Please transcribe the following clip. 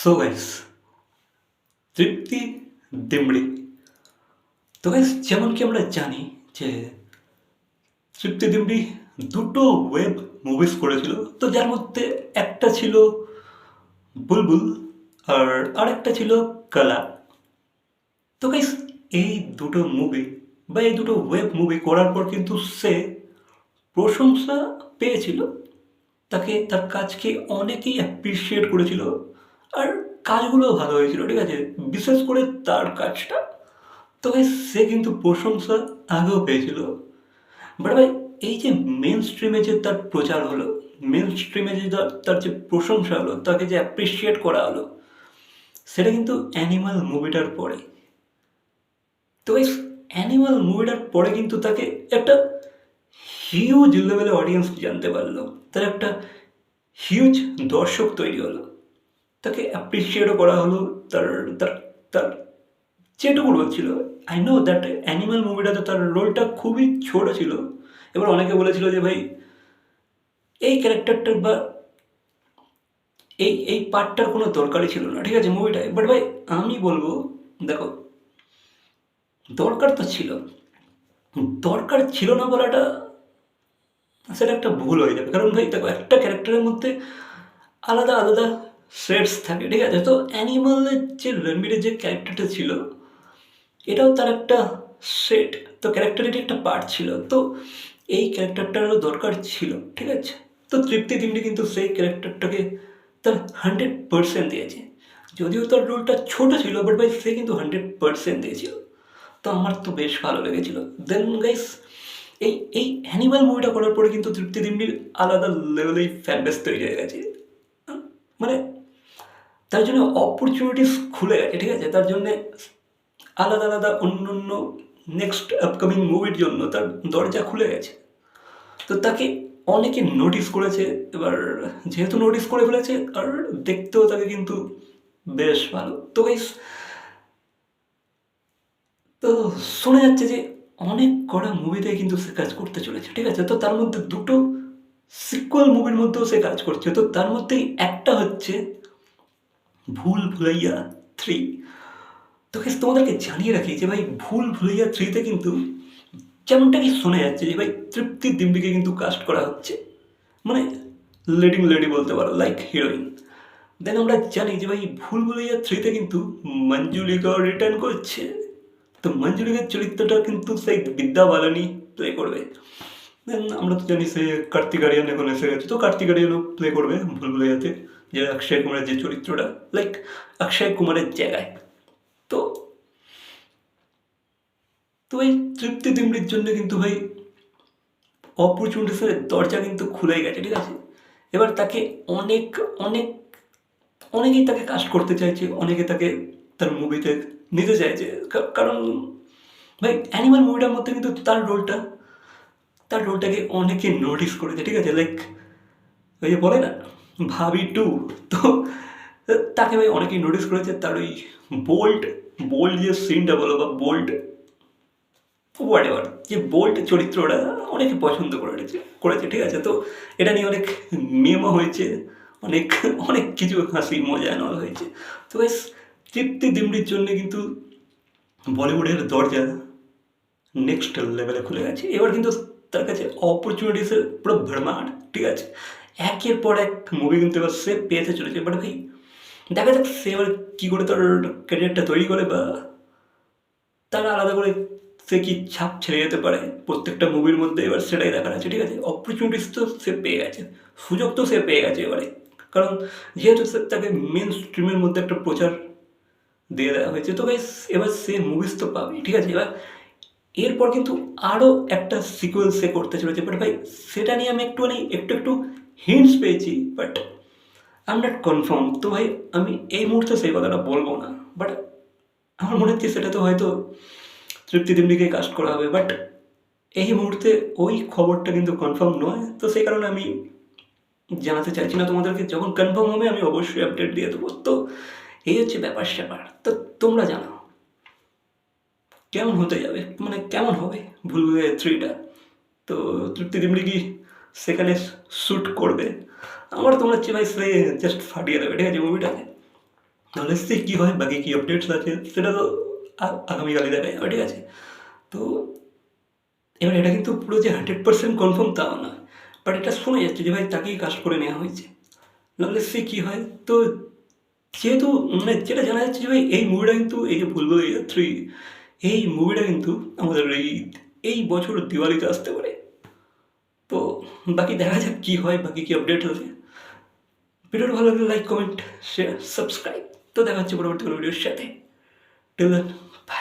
So guys তৃপ্তি দিমড়ি। তো guys যেমন কি আমরা জানি যে তৃপ্তি দিমড়ি দুটো ওয়েব মুভিজ করেছিল, তো যার মধ্যে একটা ছিল বুলবুল আর আরেকটা ছিল কালা। তো গাইস এই দুটো মুভি বা এই দুটো ওয়েব মুভি করার পর কিন্তু সে প্রশংসা পেয়েছিল। তাকে, তার কাজকে অনেকেই অ্যাপ্রিসিয়েট করেছিল। আর কাজগুলো ভালো হয়েছিল, ঠিক আছে? বিশেষ করে তার কাজটা। তবে সে কিন্তু প্রশংসা আগেও পেয়েছিল। বাট ভাই, এই যে মেন স্ট্রিমে যে তার প্রচার হলো মেন স্ট্রিমে যে তার যে প্রশংসা হলো, তাকে যে অ্যাপ্রিসিয়েট করা হলো, সেটা কিন্তু অ্যানিমাল মুভিটার পরে। তো এই অ্যানিমাল মুভিটার পরে কিন্তু তাকে একটা হিউজ লেভেলে অডিয়েন্স জানতে পারল। তার একটা হিউজ দর্শক তৈরি হলো। তাকে অ্যাপ্রিসিয়েটও করা হলো, তার তার তার যেটুকু রোল ছিল। আই নো দ্যাট অ্যানিমাল মুভিটাতে তার রোলটা খুবই ছোট ছিল। এবার অনেকে বলেছিল যে, ভাই, এই ক্যারেক্টারটার বা এই এই পার্টটার কোনো দরকারই ছিল না। ঠিক আছে মুভিটায় বাট ভাই, আমি বলব, দেখো, দরকার তো ছিল। দরকার ছিল না বলাটা সেটা একটা ভুল হয়ে যাবে। কারণ ভাই, দেখো, একটা ক্যারেক্টারের মধ্যে আলাদা আলাদা শেডস থাকে, ঠিক আছে? তো অ্যানিমালের যে রণবীরের যে ক্যারেক্টারটা ছিল, এটাও তার একটা সেট তো ক্যারেক্টারের একটা পার্ট ছিল। তো এই ক্যারেক্টারটারও দরকার ছিল, ঠিক আছে? তো তৃপ্তি দিমনি কিন্তু সেই ক্যারেক্টারটাকে তার হান্ড্রেড পার্সেন্ট দিয়েছে। যদিও তার রোলটা ছোট ছিল বাট ভাই সে কিন্তু হান্ড্রেড পার্সেন্ট দিয়েছিল। তো আমার তো বেশ ভালো লেগেছিল। দেন গাইস এই এই অ্যানিমাল মুভিটা করার পরে কিন্তু তৃপ্তি দিমনির আলাদা লেভেলেই ফ্যান বেস তৈরি হয়ে গেছে। মানে তার জন্য অপরচুনিটিস খুলে গেছে, ঠিক আছে? তার জন্যে আলাদা আলাদা অন্য অন্য নেক্সট আপকামিং মুভির জন্য তার দরজা খুলে গেছে। তো তাকে অনেকে নোটিস করেছে, এবার যেহেতু নোটিস করে ফেলেছে, আর দেখতেও তাকে কিন্তু বেশ ভালো। তো গাইস তো শোনা যাচ্ছে যে অনেক কড়া মুভিতে কিন্তু সে কাজ করতে চলেছে, ঠিক আছে? তো তার মধ্যে দুটো সিকুয়াল মুভির মধ্যেও সে কাজ করছে। তো তার মধ্যেই একটা হচ্ছে ভুল ভুলাইয়া থ্রি তো guys, তোমাদেরকে জানিয়ে রাখি যে ভাই ভুল ভুলাইয়া থ্রিতে কিন্তু যেমনটা কি শোনা যাচ্ছে যে ভাই তৃপ্তি দিম্বিকে কিন্তু কাস্ট করা হচ্ছে। মানে লিডিং লেডি বলতে পারো লাইক হিরোইন দেন আমরা জানি যে ভাই ভুল ভুলাইয়া থ্রিতে কিন্তু মঞ্জুলিকা রিটার্ন করছে। তো মঞ্জুলিকার চরিত্রটা কিন্তু সেই বিদ্যা বালানি প্লে করবে। দেন আমরা তো জানি সে কার্তিক আরিয়ান এখন এসে গেছে তো কার্তিক আরিয়ানও প্লে করবে ভুল ভুলাইয়াতে। যে অক্ষয় কুমারের যে চরিত্রটা লাইক অক্ষয় কুমারের জায়গায়। তো তো এই তৃপ্তি দিমড়ির জন্য কিন্তু ভাই অপরচুনিটিসের দরজা কিন্তু খুলে গেছে, ঠিক আছে? এবার তাকে অনেক অনেক, অনেকেই তাকে কাজ করতে চাইছে, অনেকে তাকে তার মুভিতে নিতে চাইছে। কারণ ভাই অ্যানিমাল মুভিটার মধ্যে কিন্তু তার রোলটা তার রোলটাকে অনেকে নোটিস করেছে, ঠিক আছে? লাইক ওই যে বলে না ভাবি টু। তো, তাকে ভাই অনেকেই নোটিস করেছে, তার ওই বোল্ট বোল্ট যে সিনটা বলো বা বোল্ট হোয়াট এভার যে বোল্ড চরিত্রটা অনেকে পছন্দ করেছে করেছে, ঠিক আছে? তো এটা নিয়ে অনেক মেমও হয়েছে, অনেক অনেক কিছু হাসি, মজা নেওয়া হয়েছে। তো বেশ তৃপ্তি দিমড়ির জন্য কিন্তু বলিউডের দরজা নেক্সট লেভেলে খুলে গেছে। এবার কিন্তু তার কাছে অপরচুনিটিসের পুরো ভরমাট ঠিক আছে? একের পর এক মুভি কিন্তু এবার সে পেতে চলেছে। বাট ভাই, দেখা যাক সে এবার কী করে তার ক্যারিয়ারটা তৈরি করে বা তারা আলাদা করে সে কি ছাপ ছেড়ে যেতে পারে। প্রত্যেকটা মুভির মধ্যে এবার সেটাই দেখা আছে, ঠিক আছে? অপরচুনিটিস তো সে পেয়ে গেছে, সুযোগ তো সে পেয়ে গেছে এবারে। কারণ যেহেতু সে তাকে মেন স্ট্রিমের মধ্যে একটা প্রচার দিয়ে দেওয়া হয়েছে, তো গাইস এবার সে মুভিস তো পাবে ঠিক আছে? এবার এরপর কিন্তু আরও একটা সিকুয়েল সে করতে চলেছে। বাট ভাই, সেটা নিয়ে আমি একটুখানি, একটু একটু হিন্টস পেয়েছি but I am not confirm তো ভাই, আমি এই মুহূর্তে সেই কথাটা বলব না বাট আমার মনে হচ্ছে সেটা তো হয়তো তৃপ্তি দিমনিকে কাস্ট করা হবে বাট এই মুহূর্তে ওই খবরটা কিন্তু কনফার্ম নয়। তো সেই কারণে আমি জানাতে চাইছি না তোমাদেরকে, যখন কনফার্ম হবে আমি অবশ্যই আপডেট দিয়ে দেবো। তো এই হচ্ছে ব্যাপার স্যাপার। তো তোমরা জানো কেমন হতে যাবে? মানে কেমন হবে ভুলভুলে থ্রিটা তো তৃপ্তি দিমড়ি কি সেখানে শ্যুট করবে। আমার তোমরা হচ্ছে ভাই সে জাস্ট ফাটিয়ে দেবে, ঠিক আছে মুভিটাকে তাহলে সে কী হয়, বাকি কী আপডেটস আছে, সেটা তো আগামীকালই দেখা যাবে ঠিক আছে। তো এবার এটা কিন্তু পুরো যে হান্ড্রেড পার্সেন্ট কনফার্ম তাও না বাট এটা শোনা যাচ্ছে যে ভাই তাকেই কাজ করে নেওয়া হয়েছে। নাহলে সে কী হয়, তো যেহেতু মানে যেটা জানা যাচ্ছে যে ভাই এই মুভিটা কিন্তু, এই যে ভুলবো থ্রি এই মুভিটা কিন্তু আমাদের এই এই বছর দিওয়ালিতে আসতে পারে। তো বাকি দেখা যাক কী হয়, বাকি কী আপডেট আছে ভিডিওটা ভালো লাগলে লাইক কমেন্ট শেয়ার সাবস্ক্রাইব তো দেখা হচ্ছে পরবর্তী কোনো ভিডিওর সাথে। Till by